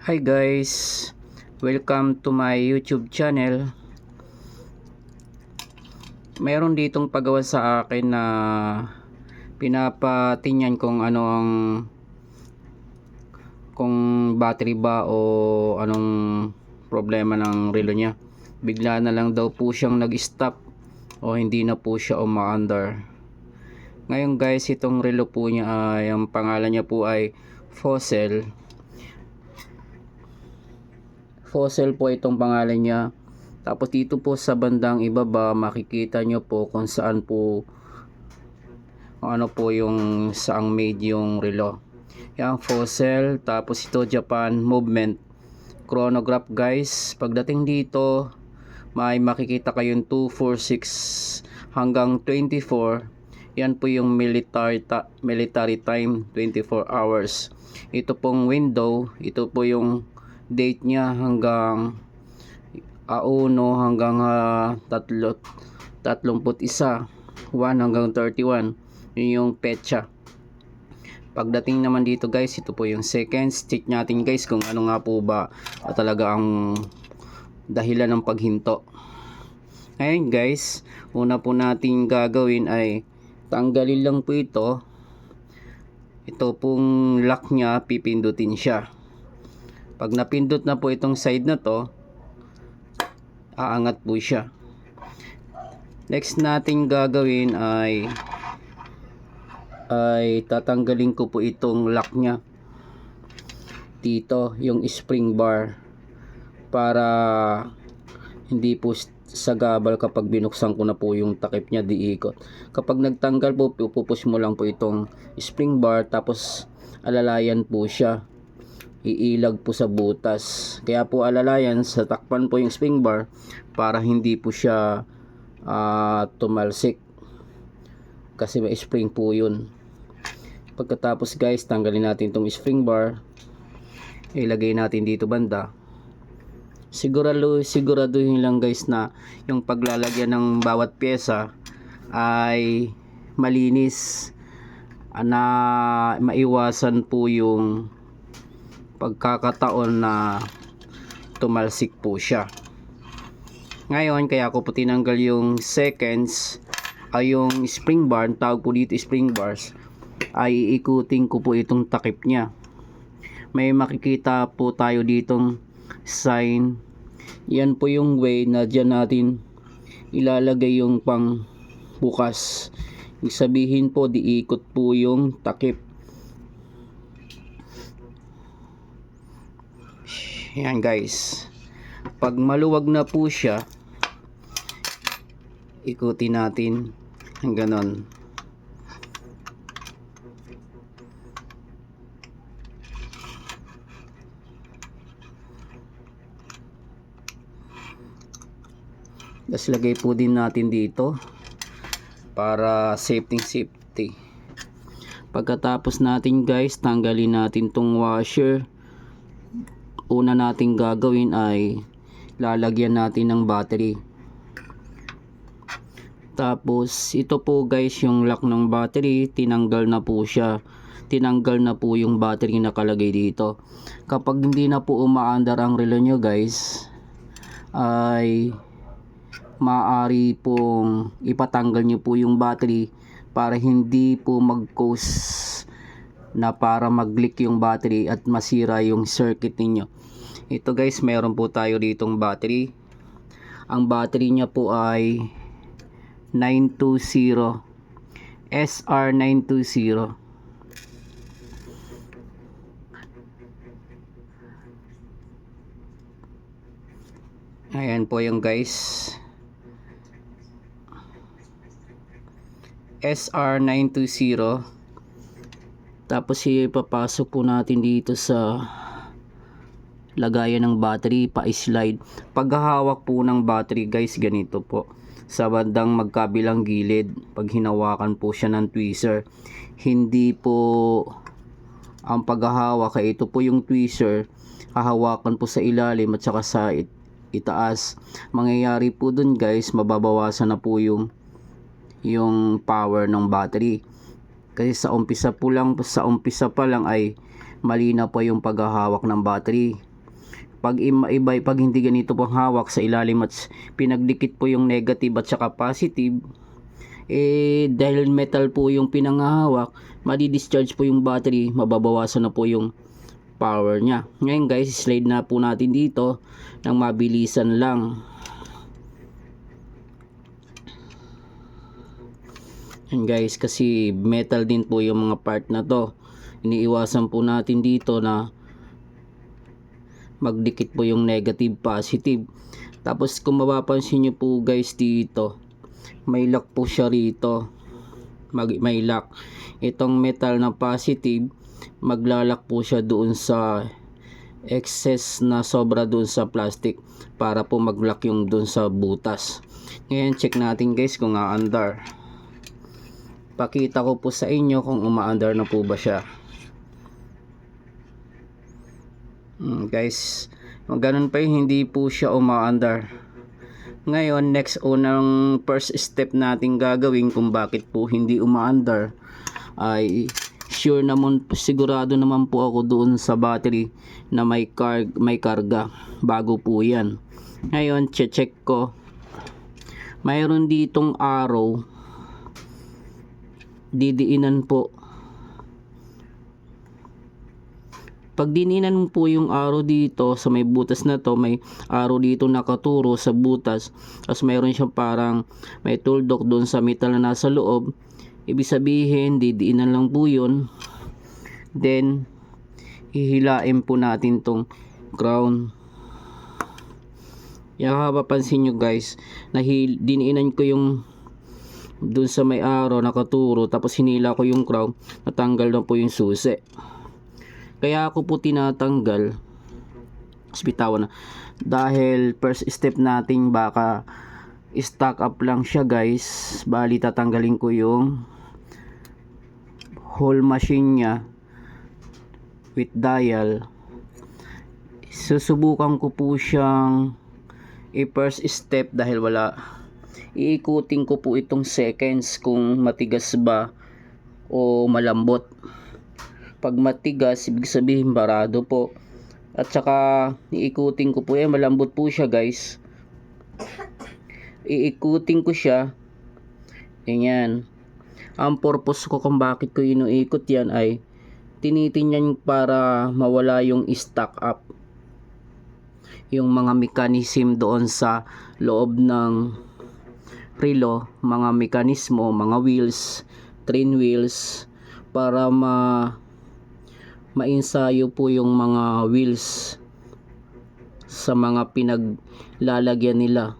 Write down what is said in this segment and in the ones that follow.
Hi guys, welcome to my YouTube channel. Meron ditong pagawa sa akin na pinapatingnan kung ano ang kung battery ba o anong problema ng relo niya. Bigla na lang daw po siyang nag-stop o hindi na po siya umaandar. Ngayon guys, itong relo po niya ay ang pangalan niya po ay Fossil Fossil po itong pangalan niya. Tapos dito po sa bandang ibaba makikita nyo po kung saan po ano po yung saang made yung relo. Yan Fossil. Tapos ito Japan Movement chronograph guys. Pagdating dito may makikita kayong 246 hanggang 24. Yan po yung military, ta- military time 24 hours. Ito pong window. Ito po yung date niya hanggang uh, 1 hanggang uh, 3 31 1 hanggang 31 yun yung petsa. Pagdating naman dito guys ito po yung seconds. Check natin guys kung ano nga po ba uh, talaga ang dahilan ng paghinto. Ngayon guys una po natin gagawin ay tanggalin lang po ito. Ito pong lock niya pipindutin siya pag napindot na po itong side na to, aangat po siya. Next nating gagawin ay ay tatanggalin ko po itong lock niya. Dito, yung spring bar para hindi po sagabal kapag binuksan ko na po yung takip niya diikot. Kapag nagtanggal po, pupush mo lang po itong spring bar tapos alalayan po siya iilag po sa butas. Kaya po alalayan sa takpan po yung spring bar para hindi po siya uh, tumalsik. Kasi may spring po yun. Pagkatapos guys, tanggalin natin itong spring bar. Ilagay natin dito banda. Sigurado, siguraduhin lang guys na yung paglalagyan ng bawat pyesa ay malinis na maiwasan po yung pagkakataon na tumalsik po siya. Ngayon, kaya ko po tinanggal yung seconds ay yung spring bar, tawag po dito spring bars, ay iikutin ko po itong takip niya. May makikita po tayo ditong sign. Yan po yung way na dyan natin ilalagay yung pang bukas. Ibig sabihin po, diikot po yung takip. Yan guys. Pag maluwag na po siya, ikutin natin ang ganon. Tapos lagay po din natin dito para safety safety. Pagkatapos natin guys, tanggalin natin tong washer una nating gagawin ay lalagyan natin ng battery. Tapos ito po guys yung lock ng battery. Tinanggal na po siya. Tinanggal na po yung battery nakalagay dito. Kapag hindi na po umaandar ang relo nyo guys ay maaari pong ipatanggal nyo po yung battery para hindi po mag cause na para mag-leak yung battery at masira yung circuit ninyo ito guys, meron po tayo ditong battery. Ang battery niya po ay 920 SR920. Ayan po yung guys. SR920. Tapos ipapasok po natin dito sa lagayan ng battery pa-slide. Paghahawak po ng battery guys, ganito po. Sa bandang magkabilang gilid, pag hinawakan po siya ng tweezer, hindi po ang paghahawak ay ito po yung tweezer, hahawakan po sa ilalim at saka sa it itaas. Mangyayari po dun guys, mababawasan na po yung yung power ng battery. Kasi sa umpisa po lang, sa umpisa pa lang ay mali na po yung paghahawak ng battery pag iba pag hindi ganito po ang hawak sa ilalim at pinagdikit po yung negative at saka positive eh dahil metal po yung pinangahawak madi-discharge po yung battery mababawasan na po yung power niya ngayon guys slide na po natin dito ng mabilisan lang Yan guys, kasi metal din po yung mga part na to. Iniiwasan po natin dito na magdikit po yung negative positive. Tapos kung mapapansin nyo po guys dito, may lock po siya rito. Mag, may lock. Itong metal na positive, maglalak po siya doon sa excess na sobra doon sa plastic para po mag-lock yung doon sa butas. Ngayon check natin guys kung aandar pakita ko po sa inyo kung umaandar na po ba siya Mm, guys ganun pa yun, hindi po siya umaandar. Ngayon next unang first step natin gagawin kung bakit po hindi umaandar ay sure naman sigurado naman po ako doon sa battery na may car may karga. Bago po yan. Ngayon check ko. Mayroon ditong arrow. Didiinan po. Pag dininan po yung arrow dito sa may butas na to, may arrow dito nakaturo sa butas. Tapos mayroon siyang parang may tuldok doon sa metal na nasa loob. Ibig sabihin, didiinan lang po yun. Then, hihilain po natin tong crown. Yan mapapansin nyo guys, na diniinan ko yung dun sa may araw nakaturo tapos hinila ko yung crown natanggal na po yung susi kaya ako po tinatanggal. Bitawan na. Dahil first step natin baka stock up lang siya guys. Bali tatanggalin ko yung whole machine niya with dial. Susubukan ko po siyang i-first step dahil wala. Iikutin ko po itong seconds kung matigas ba o malambot pag matigas ibig sabihin barado po. At saka iikutin ko po eh malambot po siya guys. Iikutin ko siya. Ganyan ang purpose ko kung bakit ko inuikot yan ay tinitingnan para mawala yung stock up. Yung mga mechanism doon sa loob ng relo, mga mekanismo, mga wheels, train wheels para ma mainsayo po yung mga wheels sa mga pinaglalagyan nila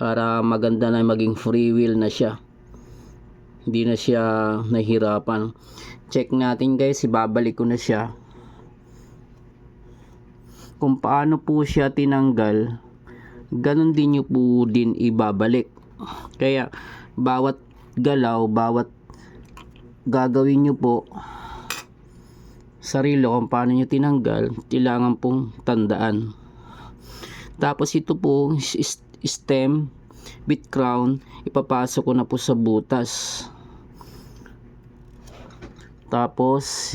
para maganda na maging free wheel na siya. Hindi na siya nahirapan. Check natin guys ibabalik ko na siya. Kung paano po siya tinanggal ganun din nyo po din ibabalik. Kaya bawat galaw bawat gagawin nyo po sarilo kung paano nyo tinanggal kailangan pong tandaan. Tapos ito po stem bit crown ipapasok ko na po sa butas. Tapos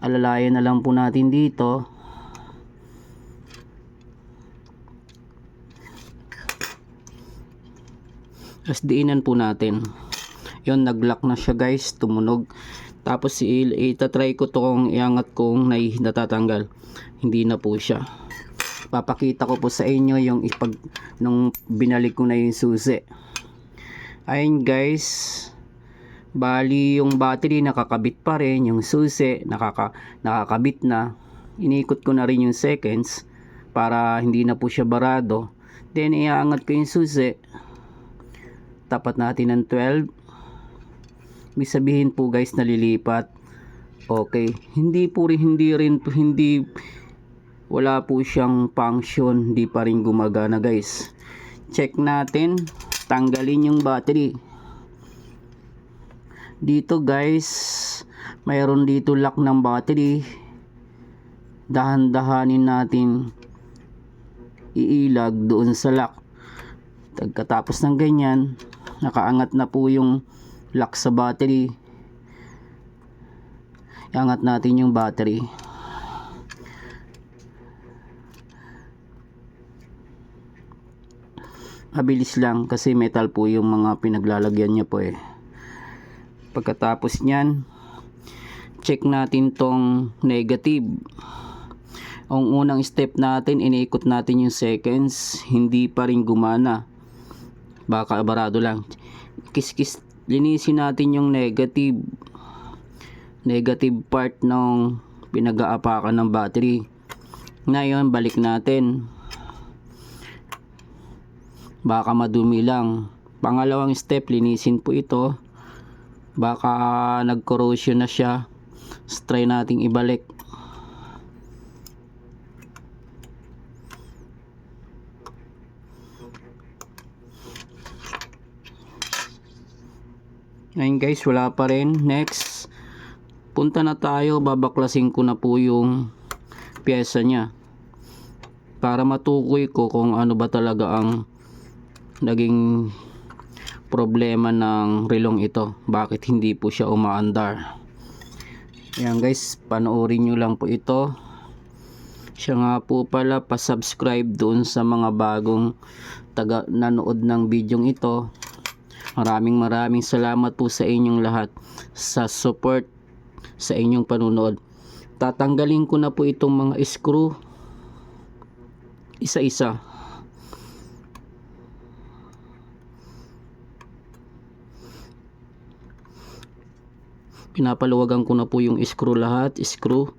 alalayan na lang po natin dito. SDinan po natin. Yon naglock na siya guys. Tumunog tapos i- itatry ko to kung iangat kong nai natatanggal. Hindi na po siya. Papakita ko po sa inyo yung ipag nung binalik ko na yung susi. Ayun guys. Bali yung battery nakakabit pa rin. Yung susi nakaka, nakakabit na. Inikot ko na rin yung seconds para hindi na po siya barado. Then iaangat ko yung susi. Tapat natin ng 12 may sabihin po guys nalilipat. Okay. Hindi po rin hindi rin hindi wala po siyang function. Hindi pa rin gumagana guys. Check natin. Tanggalin yung battery. Dito guys mayroon dito lock ng battery. Dahan-dahanin natin iilag doon sa lock. Pagkatapos ng ganyan nakaangat na po yung lock sa battery. Iangat natin yung battery. Mabilis lang kasi metal po yung mga pinaglalagyan niya po eh. Pagkatapos nyan check natin tong negative. Ang unang step natin iniikot natin yung seconds. Hindi pa rin gumana. Baka barado lang. Kiss kiss linisin natin yung negative negative part ng pinag-aapakan ng battery. Ngayon balik natin. Baka madumi lang. Pangalawang step linisin po ito. Baka nag corrosion na siya. Try nating ibalik ngayon guys wala pa rin. Next punta na tayo. Babaklasin ko na po yung pyesa niya. Para matukoy ko kung ano ba talaga ang naging problema ng relong ito. Bakit hindi po siya umaandar? Ayan guys panoorin nyo lang po ito. Siya nga po pala pa-subscribe doon sa mga bagong taga nanood ng bidyong ito maraming maraming salamat po sa inyong lahat sa support sa inyong panunood tatanggalin ko na po itong mga screw. Isa-isa. Pinapaluwagan ko na po yung screw lahat screw.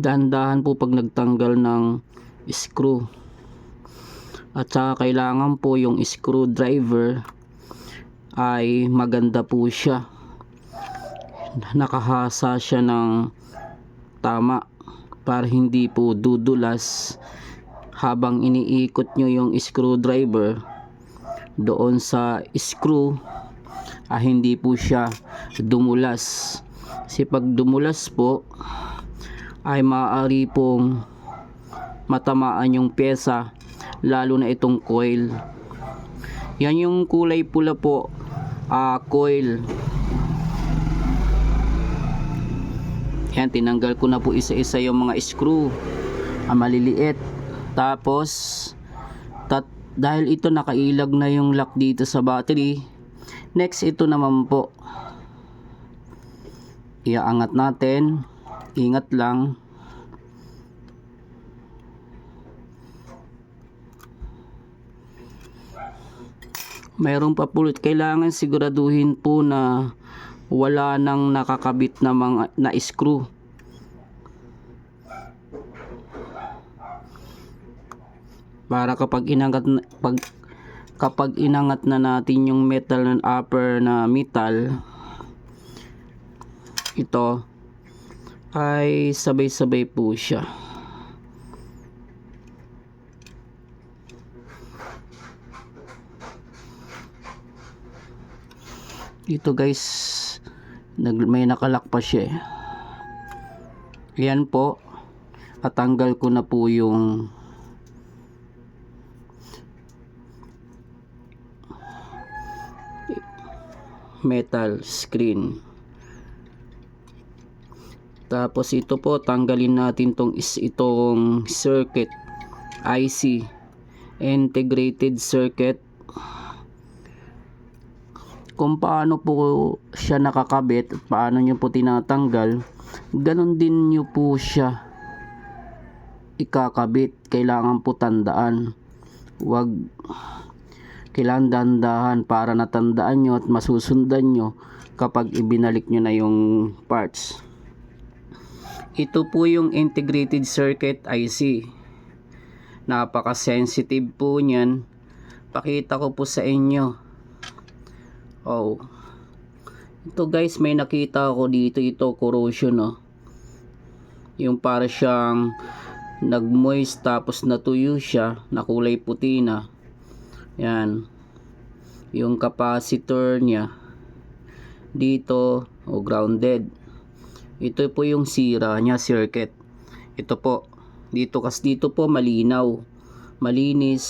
Dahan-dahan po pag nagtanggal ng screw at saka kailangan po yung screwdriver ay maganda po siya. Nakahasa siya ng tama para hindi po dudulas habang iniikot nyo yung screwdriver doon sa screw ah, hindi po siya dumulas. Kasi pag dumulas po ay maaari pong matamaan yung pyesa lalo na itong coil. Yan yung kulay pula po ah, coil. Yan tinanggal ko na po isa-isa yung mga screw. Ah, maliliit. Tapos tat, dahil ito nakailag na yung lock dito sa battery next ito naman po. Iaangat natin. Ingat lang mayroon pa po kailangan siguraduhin po na wala nang nakakabit na mga na screw. Para kapag inangat na- pag kapag inangat na natin yung metal ng upper na metal ito ay sabay-sabay po siya dito guys nag, may nakalak pa siya eh. yan po at tanggal ko na po yung metal screen tapos ito po tanggalin natin tong is itong circuit IC integrated circuit kung paano po siya nakakabit paano nyo po tinatanggal ganun din nyo po siya ikakabit. Kailangan po tandaan. Wag kailangan dandahan para natandaan nyo at masusundan nyo kapag ibinalik nyo na yung parts. Ito po yung integrated circuit IC napaka sensitive po nyan pakita ko po sa inyo oh. Ito guys may nakita ako dito. Ito corrosion oh. Yung para siyang nag-moist tapos natuyo siya na kulay puti na. Yan. Yung capacitor niya dito o grounded. Ito po yung sira niya circuit. Ito po. Dito kas dito po malinaw. Malinis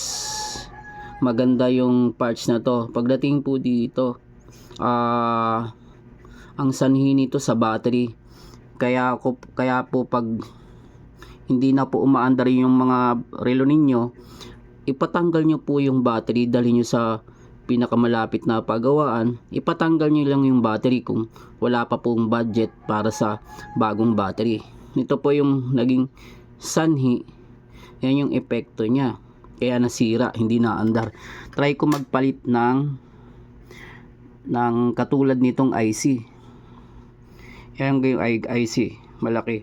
maganda yung parts na to pagdating po dito ah ang sanhi nito sa battery kaya ako kaya po pag hindi na po umaandar yung mga relo ninyo, ipatanggal nyo po yung battery, dali nyo sa pinakamalapit na pagawaan, ipatanggal nyo lang yung battery kung wala pa pong budget para sa bagong battery. Ito po yung naging sanhi, yan yung epekto niya. Kaya nasira, hindi naandar. Try ko magpalit ng ng katulad nitong IC. Yan yung IC, malaki.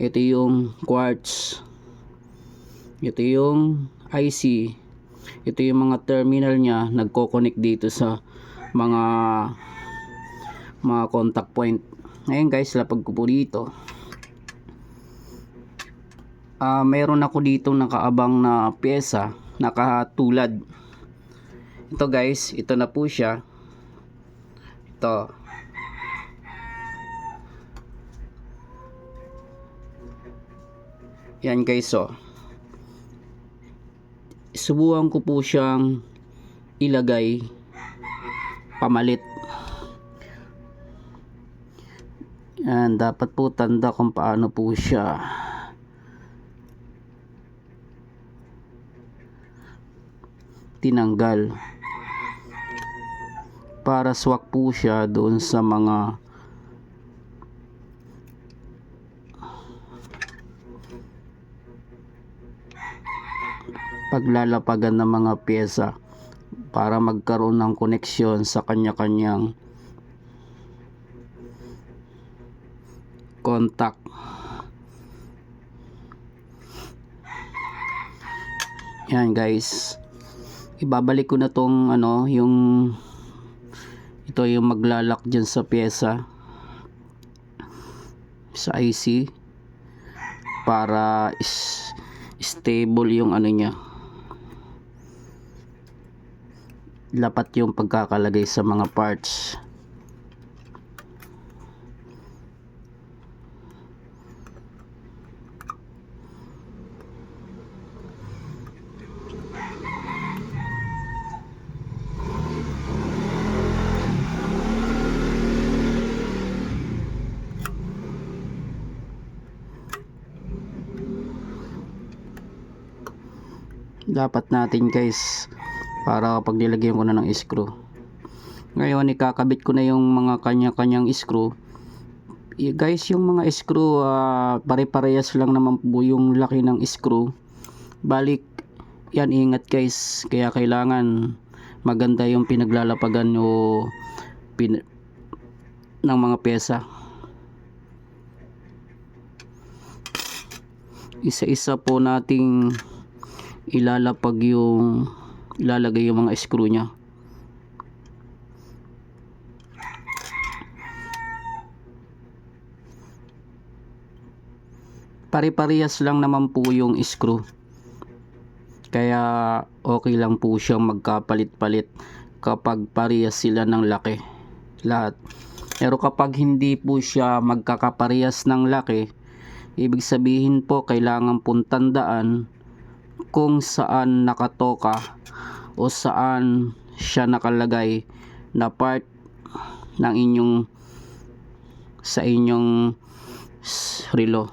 Ito yung quartz. Ito yung IC. Ito yung mga terminal niya nagko-connect dito sa mga mga contact point. Ngayon guys, lapag ko po dito. Ah, meron ako dito nakaabang na pyesa, nakatulad. Ito guys, ito na po siya. Ito. Yan guys, oh. Subukan ko po siyang ilagay pamalit. Yan, dapat po tanda kung paano po siya. Tinanggal. Para swak po siya doon sa mga paglalapagan ng mga pyesa para magkaroon ng koneksyon sa kanya-kanyang contact. Yan guys ibabalik ko na tong ano yung ito yung maglalak dyan sa pyesa. Sa IC para is, stable yung ano niya. Lapat yung pagkakalagay sa mga parts dapat natin guys para kapag nilagyan ko na ng screw. Ngayon ikakabit ko na yung mga kanya-kanyang screw. Guys yung mga screw ah, pare-parehas lang naman po yung laki ng screw. Balik yan ingat guys. Kaya kailangan maganda yung pinaglalapagan o pin ng mga pyesa. Isa-isa po nating ilalapag yung ilalagay yung mga screw nya pare-parehas lang naman po yung screw. Kaya okay lang po siyang magkapalit-palit kapag parehas sila ng laki. Lahat. Pero kapag hindi po siya magkakaparehas ng laki ibig sabihin po kailangan pong tandaan kung saan nakatoka o saan siya nakalagay na part ng inyong sa inyong relo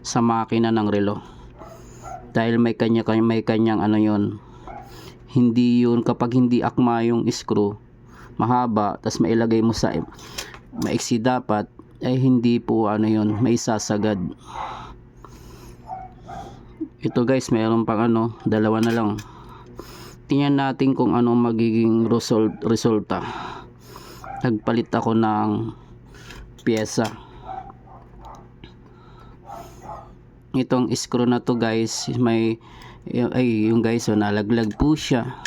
sa makina ng relo. Dahil may kanya may kanyang ano yon hindi yun kapag hindi akma yung screw mahaba tas mailagay mo sa maiksi dapat ay hindi po ano yun may sasagad ito guys mayroon pang ano dalawa na lang. Tingnan natin kung ano magiging result, resulta. Nagpalit ako ng pyesa. Itong screw na to guys may ay yung guys so nalaglag po siya.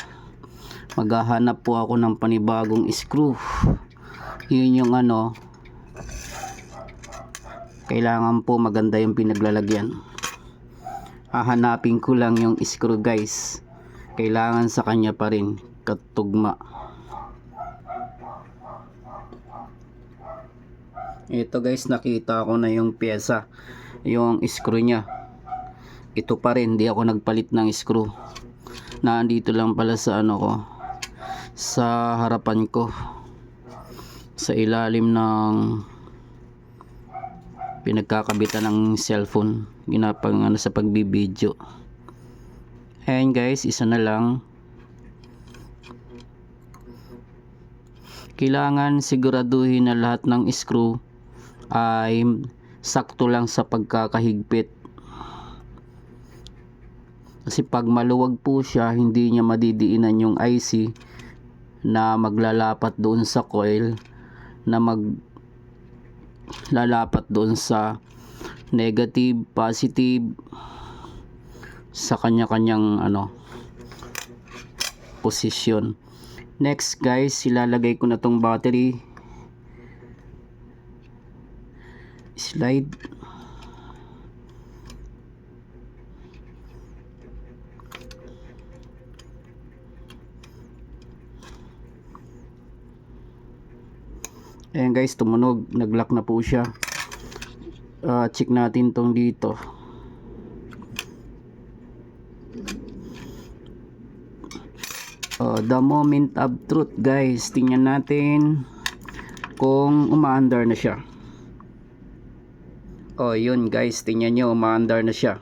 Maghahanap po ako ng panibagong screw. Yun yung ano kailangan po maganda yung pinaglalagyan hahanapin ko lang yung screw guys. Kailangan sa kanya pa rin. Katugma. Ito guys nakita ko na yung pyesa. Yung screw nya ito pa rin. Di ako nagpalit ng screw. Nandito lang pala sa ano ko. Sa harapan ko. Sa ilalim ng pinagkakabitan ng cellphone ginapang ano sa pagbibideo ayan guys isa na lang. Kailangan siguraduhin na lahat ng screw ay sakto lang sa pagkakahigpit. Kasi pag maluwag po siya hindi niya madidiinan yung IC na maglalapat doon sa coil na mag lalapat doon sa negative, positive sa kanya-kanyang ano posisyon. Next guys, ilalagay ko na tong battery. Slide. Ayan guys, tumunog. Nag-lock na po siya. Ah, check natin tong dito. Oh, the moment of truth guys. Tingnan natin kung umaandar na siya. Oh, yun guys. Tingnan nyo, umaandar na siya.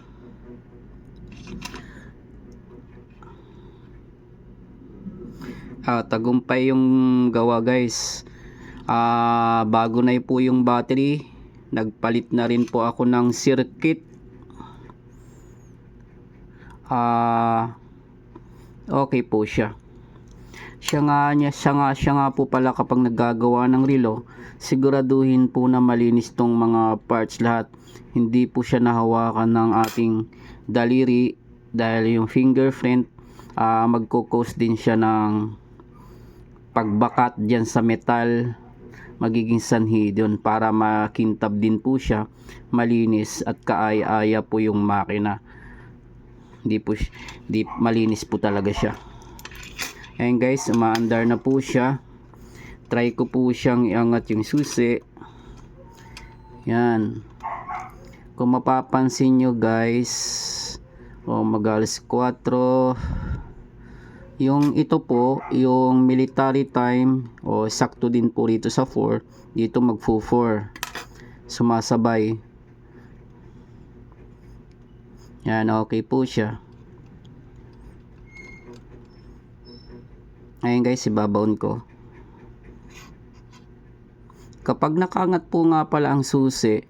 Ah, tagumpay yung gawa guys. Ah, bago na po yung battery. Nagpalit na rin po ako ng circuit. Ah, okay po siya. Siya nga niya, siya nga, siya nga po pala kapag naggagawa ng relo, siguraduhin po na malinis tong mga parts lahat. Hindi po siya nahawakan ng ating daliri dahil yung fingerprint ah magkukos din siya ng pagbakat diyan sa metal magiging sanhi doon para makintab din po siya malinis at kaaya-aya po yung makina. Di po di malinis po talaga siya. Ayan guys umaandar na po siya. Try ko po siyang iangat yung susi. Yan kung mapapansin nyo guys o magalis 4 yung ito po, yung military time o sakto din po rito sa 4, dito magfo 4. Sumasabay. Yan, okay po siya. Ayan guys, ibabaon ko. Kapag nakaangat po nga pala ang susi,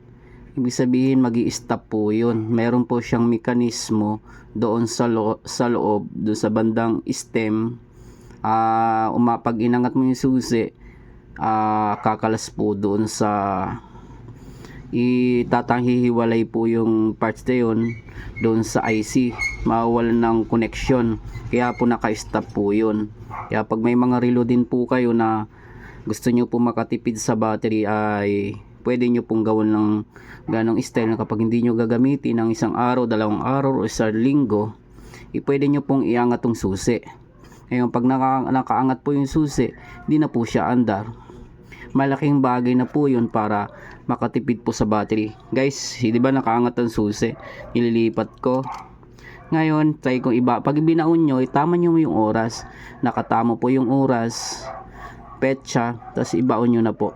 ibig sabihin magi stop po yun. Meron po siyang mekanismo doon sa, lo- sa loob, doon sa bandang stem. Ah, uma pag inangat mo yung susi, ah, kakalas po doon sa itatanghihiwalay po yung parts na yun doon sa IC mawawalan ng connection kaya po naka-stop po yun kaya pag may mga relo din po kayo na gusto nyo po makatipid sa battery ay pwede nyo pong gawin ng ganong style na kapag hindi nyo gagamitin ng isang araw, dalawang araw o isang linggo i pwede nyo pong iangat tong susi. Ngayon pag naka, nakaangat po yung susi hindi na po siya andar malaking bagay na po yun para makatipid po sa battery. Guys di ba nakaangat ang susi? Nililipat ko. Ngayon try kong iba. Pag binaon nyo itama nyo yung oras. Nakatama po yung oras petsa tapos ibaon nyo na po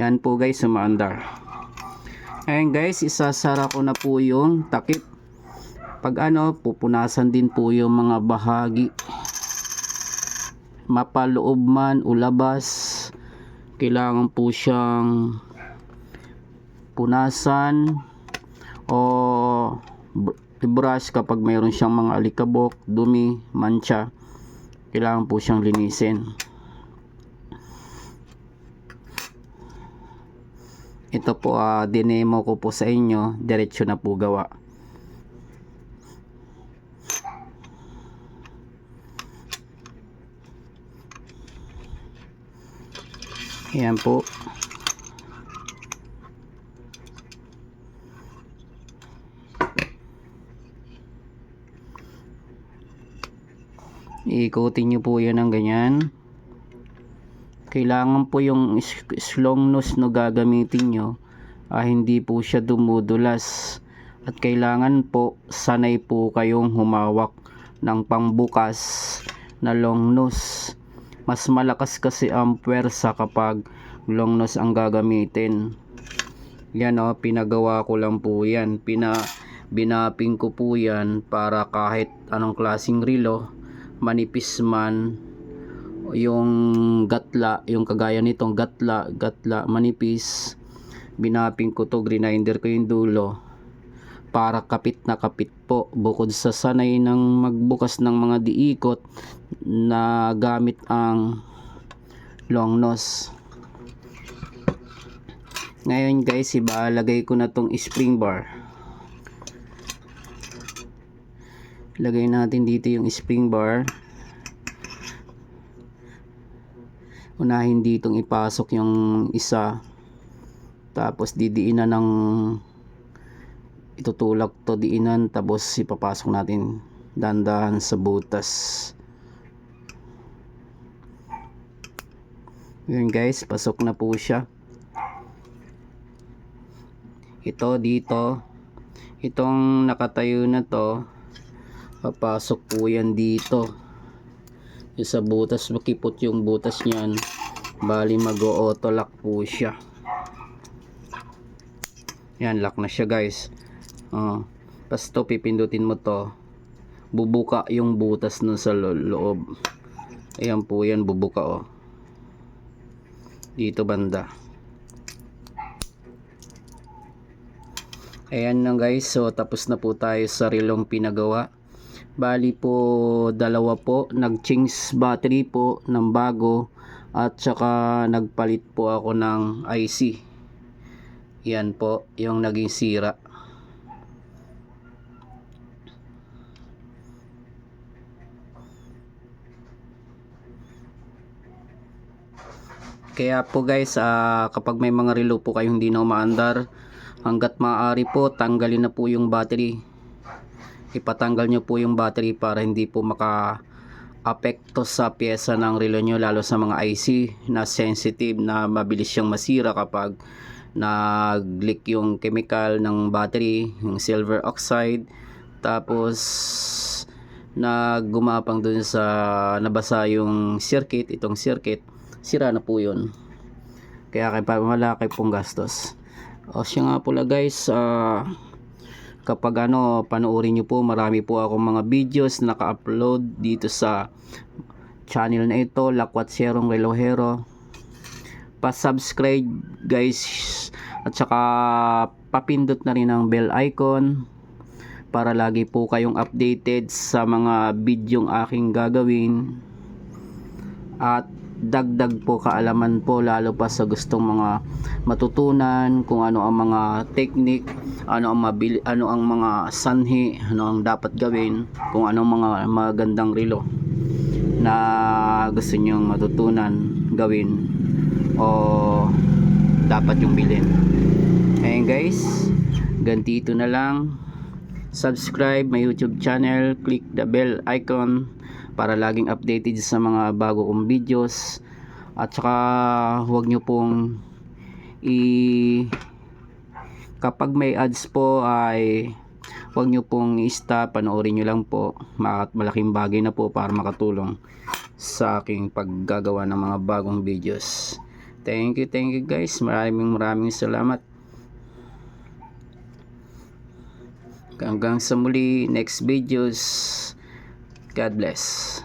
yan po guys sumaandar ngayon guys isasara ko na po yung takip. Pag ano pupunasan din po yung mga bahagi. Mapaloob man o labas kailangan po siyang punasan o br- i-brush kapag mayroon siyang mga alikabok, dumi, mancha kailangan po siyang linisin ito po ah dinemo ko po sa inyo diretso na po gawa Ayan po. Iikutin nyo po yan ng ganyan. Kailangan po yung is- long nose no gagamitin nyo. Ah, hindi po siya dumudulas. At kailangan po sanay po kayong humawak ng pangbukas na long nose mas malakas kasi ang puwersa kapag long nose ang gagamitin Yan o, pinagawa ko lang po yan. Pina, binaping ko po yan para kahit anong klaseng relo, manipis man, yung gatla, yung kagaya nitong gatla, gatla, manipis, binaping ko to, grinder ko yung dulo. Para kapit na kapit po. Bukod sa sanay ng magbukas ng mga diikot na gamit ang long nose. Ngayon guys ibalagay ko na tong spring bar. Lagay natin dito yung spring bar unahin ditong ipasok yung isa. Tapos didiinan ng itutulak to diinan. Tapos ipapasok natin dandahan sa butas. Yun guys. Pasok na po siya. Ito dito. Itong nakatayo na to papasok po yan dito yung sa butas makipot yung butas niyan. Bali mag-auto lock po siya. Yan lock na siya guys. Oh, basta pipindutin mo to. Bubuka yung butas nun sa lo- loob. Ayan po yan bubuka oh. Dito banda. Ayan na guys. So tapos na po tayo sa rilong pinagawa bali po dalawa po. Nag change battery po ng bago at saka nagpalit po ako ng IC yan po yung naging sira. Kaya po guys, ah, kapag may mga relo po kayong hindi na umaandar, hanggat maaari po, tanggalin na po yung battery. Ipatanggal nyo po yung battery para hindi po maka apekto sa pyesa ng relo nyo lalo sa mga IC na sensitive na mabilis siyang masira kapag nag-leak yung chemical ng battery, yung silver oxide. Tapos naggumapang dun sa nabasa yung circuit, itong circuit sira na po yun. Kaya kay malaki pong gastos. O siya nga pala guys ah, kapag ano panoorin nyo po marami po akong mga videos na naka-upload dito sa channel na ito Lakwat Serong Relojero. Pa-subscribe guys at saka papindot na rin ang bell icon para lagi po kayong updated sa mga bidyong aking gagawin. At dagdag po kaalaman po lalo pa sa gustong mga matutunan kung ano ang mga technique ano ang mabili, ano ang mga sanhi ano ang dapat gawin kung ano mga magandang relo na gusto nyong matutunan gawin o dapat yung bilhin. Ayun guys. Gantito na lang. Subscribe my youtube channel. Click the bell icon para laging updated sa mga bago kong videos. At saka huwag nyo pong i kapag may ads po ay huwag nyo pong i-stop panoorin nyo lang po. Malaking bagay na po para makatulong sa aking paggagawa ng mga bagong videos. Thank you thank you guys. Maraming maraming salamat. Hanggang sa muli next videos God bless